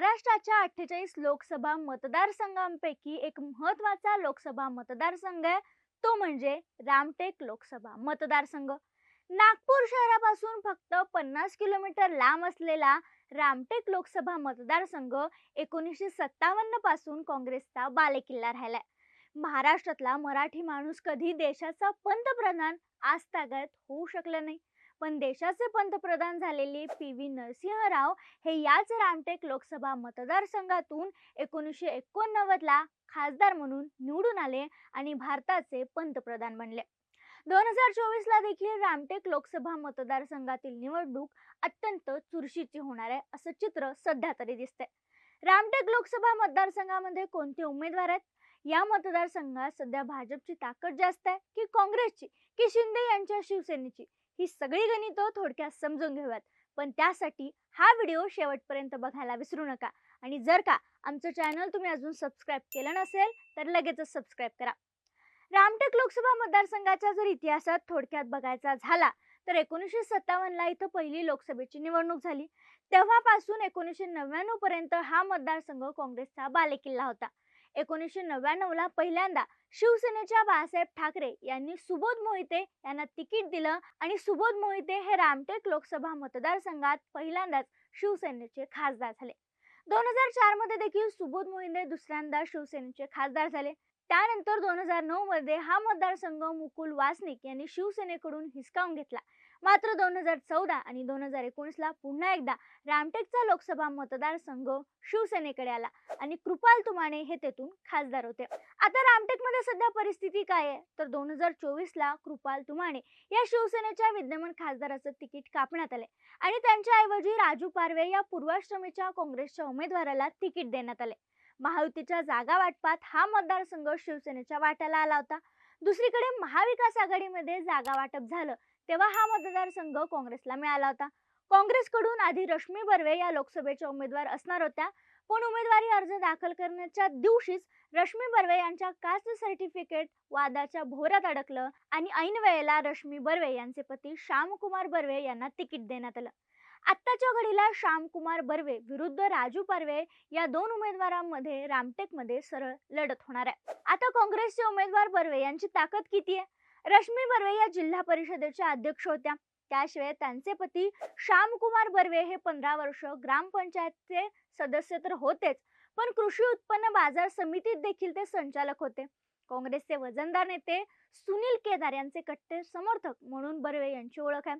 महाराष्ट्राच्या अठ्ठेचाळीस लोकसभा मतदारसंघांपैकी एक महत्त्वाचा लोकसभा मतदारसंघ आहे. तो म्हणजे रामटेक लोकसभा मतदारसंघ. नागपूर शहरापासून फक्त पन्नास किलोमीटर लांब असलेला रामटेक लोकसभा मतदारसंघ एकोणीसशे सत्तावन्नपासून काँग्रेसचा बालेकिल्ला राहिलाय. महाराष्ट्रातला मराठी माणूस कधी देशाचा पंतप्रधान आजतागत होऊ शकला नाही. पण देशाचे पंतप्रधान झालेले पी. व्ही. नरसिंहराव हे याच रामटेक लोकसभा मतदारसंघातून एकोणीसशे एकोणनव्वद ला खासदार म्हणून निवडून आले आणि भारताचे पंतप्रधान बनले. दोन हजार चोवीसला देखील रामटेक लोकसभा मतदारसंघातील निवडणूक अत्यंत चुरशीची होणार आहे असं चित्र सध्या तरी दिसते रामटेक लोकसभा मतदारसंघामध्ये कोणते उमेदवार आहेत? या मतदारसंघात सध्या भाजपची ताकद जास्त आहे की काँग्रेसची? की शिंदे यांच्या शिवसेनेची? ही सगळी गणितं थोडक्यात समजून घेऊयात. पण त्यासाठी हा व्हिडिओ शेवटपर्यंत बघायला विसरू नका. आणि जर का आमचं चॅनल तुम्ही अजून सबस्क्राईब केलं नसेल तर लगेचच सबस्क्राईब करा. रामटेक लोकसभा मतदारसंघाच्या जर इतिहासात थोडक्यात बघायचा झाला तर एकोणीसशे सत्तावन्नला इथं पहिली लोकसभेची निवडणूक झाली. तेव्हापासून एकोणीसशे नव्याण्णव पर्यंत हा मतदारसंघ काँग्रेसचा बालेकिल्ला होता. एकोणीसशे नव्याण्णवला पहिल्यांदा शिवसेनेच्या बाळासाहेब ठाकरे यांनी सुबोध मोहिते यांना तिकीट दिलं आणि सुबोध मोहिते हे रामटेक लोकसभा मतदारसंघात पहिल्यांदाच शिवसेनेचे खासदार झाले. दोन हजार चारमध्ये देखील सुबोध मोहिते दुसऱ्यांदा शिवसेनेचे खासदार झाले. त्यानंतर दोन हजार नऊ मध्ये हा मतदारसंघ मुकुल वासनिक यांनी शिवसेनेकडून हिसकावून घेतला. मात्र दोन हजार चौदा आणि दोन हजार एकोणीसला पुन्हा एकदा रामटेकचा लोकसभा मतदारसंघ शिवसेनेकडे आला आणि कृपाल तुमाने हे तेथून खासदार होते. आता रामटेकमध्ये सध्या परिस्थिती काय आहे? तर दोन हजार चोवीसला कृपाल तुमाने या शिवसेनेच्या विद्यमान खासदाराचं तिकीट कापण्यात आले आणि त्यांच्याऐवजी राजू पारवे या पूर्वाश्रमीच्या काँग्रेसच्या उमेदवाराला तिकीट देण्यात आले. महायुतीच्या जागा वाटपात हा मतदारसंघ शिवसेनेच्या वाट्याला आला होता. दुसरीकडे महाविकास आघाडीमध्ये जागा वाटप झालं तेव्हा हा मतदारसंघ काँग्रेसला मिळाला होता. काँग्रेसकडून आधी रश्मी बर्वे या लोकसभेच्या उमेदवार असणार होत्या. पण उमेदवारी अर्ज दाखल करण्याच्या दिवशीच रश्मी बर्वे यांच्या कास्ट सर्टिफिकेट वादाच्या भोरात अडकलं आणि ऐन वेळेला रश्मी बर्वे यांचे पती श्यामकुमार बर्वे यांना तिकीट देण्यात आलं. आत्ताच्या घडीला श्यामकुमार बर्वे विरुद्ध राजू पारवे या दोन उमेदवारांमध्ये रामटेकमध्ये सरळ लढत होणार आहे. आता काँग्रेसचे उमेदवार बर्वे यांची ताकद किती आहे? रश्मी बर्वे या जिल्हा परिषदेच्या अध्यक्ष होत्या. त्याशिवाय त्यांचे पती श्यामकुमार बर्वे हे पंधरा वर्ष ग्रामपंचायतचे सदस्य तर होतेच पण कृषी उत्पन्न बाजार समितीत देखील ते संचालक होते. काँग्रेसचे वजनदार नेते सुनील केदार यांचे कट्टे समर्थक म्हणून बर्वे यांची ओळख आहे.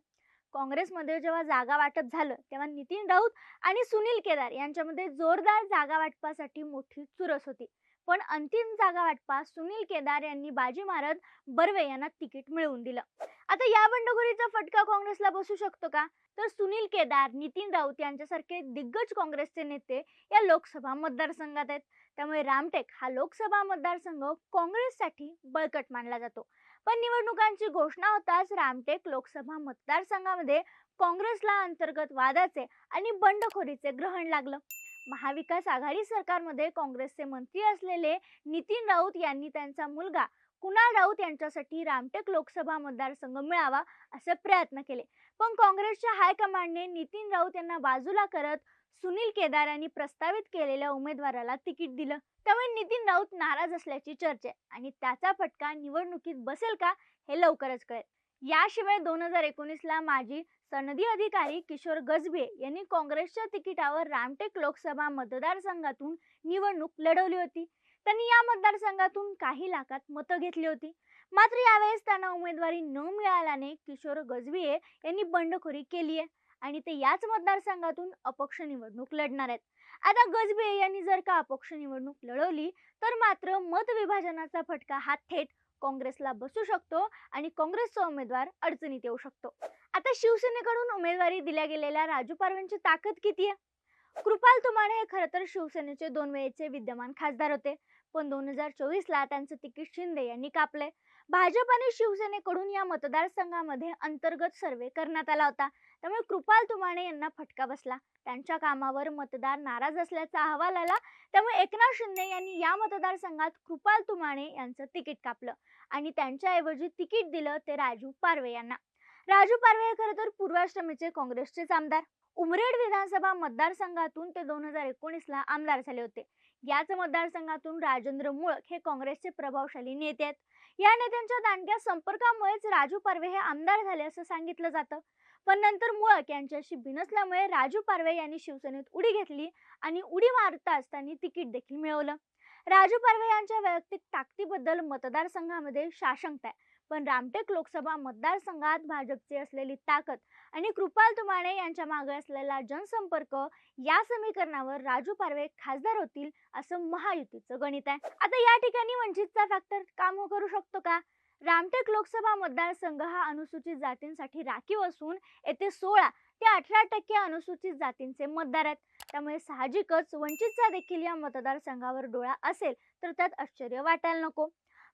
काँग्रेसमध्ये जेव्हा जागा वाटप झालं तेव्हा नितीन राऊत आणि सुनील केदार यांच्यामध्ये जोरदार जागा वाटपासाठी मोठी चुरस होती. पण अंतिम जागा वाटपात सुनील केदार यांनी बाजी मारत बर्वे यांना तिकीट मिळवून दिलं. आता या बंडखोरीचा फटका काँग्रेसला बसू शकतो का? तर सुनील केदार नितीन राऊत यांच्यासारखे दिग्गज काँग्रेसचे नेते या लोकसभा मतदारसंघात आहेत. त्यामुळे रामटेक हा लोकसभा मतदारसंघ काँग्रेससाठी बळकट मानला जातो. पण निवडणुकांची घोषणा होताच रामटेक लोकसभा मतदारसंघामध्ये काँग्रेसला अंतर्गत वादाचे आणि बंडखोरीचे ग्रहण लागलं. महाविकास आघाडी सरकारमध्ये काँग्रेसचे मंत्री असलेले नितीन राऊत यांनी त्यांचा मुलगा कुणाल राऊत यांच्यासाठी रामटेक लोकसभा मतदारसंघ मिळावा असे प्रयत्न केले. पण काँग्रेसच्या हायकमांडने नितीन राऊत यांना बाजूला करत सुनील केदार यांनी प्रस्तावित केलेल्या उमेदवाराला तिकीट दिलं. त्यामुळे नितीन राऊत नाराज असल्याची चर्चा आहे. आणि त्याचा फटका निवडणुकीत बसेल का हे लवकरच कळेल. याशिवाय दोन हजार एकोणीसला माजी सनदी अधिकारी किशोर गजबे यांनी काँग्रेसच्या तिकिटावर रामटेक लोकसभा मतदारसंघातून निवडणूक लढवली होती. त्यांनी या मतदारसंघातून काही लाखात मतं घेतली होती. मात्र यावेळेस त्यांना उमेदवारी न मिळाल्याने किशोर गजबिये यांनी बंडखोरी केली आहे आणि ते याच मतदारसंघातून अपक्ष निवडणूक लढणार आहेत. आता गजबे यांनी जर का अपक्ष निवडणूक लढवली तर मात्र मत विभाजनाचा फटका हा थेट काँग्रेसला बसू शकतो आणि काँग्रेसचा उमेदवार अडचणीत येऊ शकतो. आता शिवसेनेकडून उमेदवारी दिल्या गेलेल्या राजू पारवेंची ताकद किती आहे? कृपाल तुमाणे हे खरं तर शिवसेनेचे दोन वेळेचे विद्यमान खासदार होते. पण दोन हजार चोवीसला त्यांचं तिकीट शिंदे यांनी कापले भाजप आणि शिवसेनेकडून या मतदारसंघामध्ये अंतर्गत सर्वे करण्यात आला होता. त्यामुळे कृपाल तुमाने यांना फटका बसला. त्यांच्या कामावर मतदार नाराज असल्याचा अहवाल आला. त्यामुळे एकनाथ शिंदे यांनी या मतदारसंघात कृपाल तुमाने यांचं तिकीट कापलं आणि त्यांच्याऐवजी तिकीट दिलं ते राजू पारवे यांना. राजू पारवे हे खरं तर पूर्वाश्रमीचे काँग्रेसचेच आमदार. उमरेड विधानसभा मतदारसंघातून ते दोन हजार एकोणीसला आमदार झाले होते. याच मतदारसंघातून राजेंद्र मुळक हे काँग्रेसचे प्रभावशाली नेते आहेत. या नेत्यांच्या दांडक्या संपर्कामुळेच राजू पारवे हे आमदार झाले असं सांगितलं जातं. पण नंतर मुळक यांच्याशी बिनसल्यामुळे राजू पारवे यांनी शिवसेनेत उडी घेतली आणि उडी मारताच त्यांनी तिकीट देखील मिळवलं. राजू पारवे यांच्या वैयक्तिक ताकदीबद्दल मतदारसंघामध्ये शासंकता आहे. पण रामटेक लोकसभा मतदारसंघात भाजपची असलेली ताकद आणि कृपाल तुमाणे यांच्या मागे असलेला जनसंपर्क या समीकरणावर राजू पारवे खासदार होतील असं महायुतीचं गणित आहे. आता या ठिकाणी वंचितचा फॅक्टर काम करू शकतो का? रामटेक लोकसभा मतदारसंघ हा अनुसूचित जातींसाठी राखीव असून येथे सोळा ते अठरा टक्के अनुसूचित जातींचे मतदार आहेत. त्यामुळे साहजिकच वंचितचा देखील या मतदारसंघावर डोळा असेल तर त्यात आश्चर्य वाटायला नको.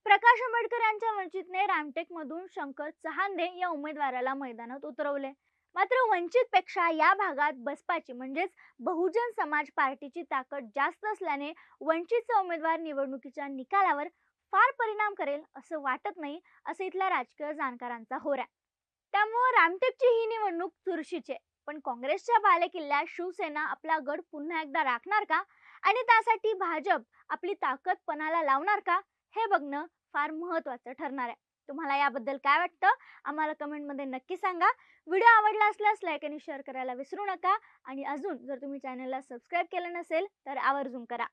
प्रकाश आंबेडकर यांच्या वंचितने रामटेक मधून शंकर चहांदे या उमेदवाराला मैदानात उतरवले. मात्र वंचित पेक्षा या भागात बसपाची म्हणजेच बहुजन समाज पार्टीची ताकद जास्त असल्याने वंचितचा उमेदवार निवडणुकीच्या निकालावर फार परिणाम करेल असं वाटत नाही असं इथल्या राजकीय जाणकारांचा होरा आहे त्यामुळं रामटेकची ही निवडणूक चुरशीची पण काँग्रेसच्या बालेकिल्ल्यात शिवसेना आपला गड पुन्हा एकदा राखणार का? आणि त्यासाठी भाजप आपली ताकद पणाला लावणार का? हे बघणं फार महत्त्वाचं ठरणार आहे. तुम्हाला याबद्दल काय वाटतं? आम्हाला कमेंटमध्ये नक्की सांगा. व्हिडिओ आवडला असल्यास लाईक आणि शेअर करायला विसरू नका. आणि अजून जर तुम्ही चॅनलला सबस्क्राईब केलं नसेल तर आवर्जून करा.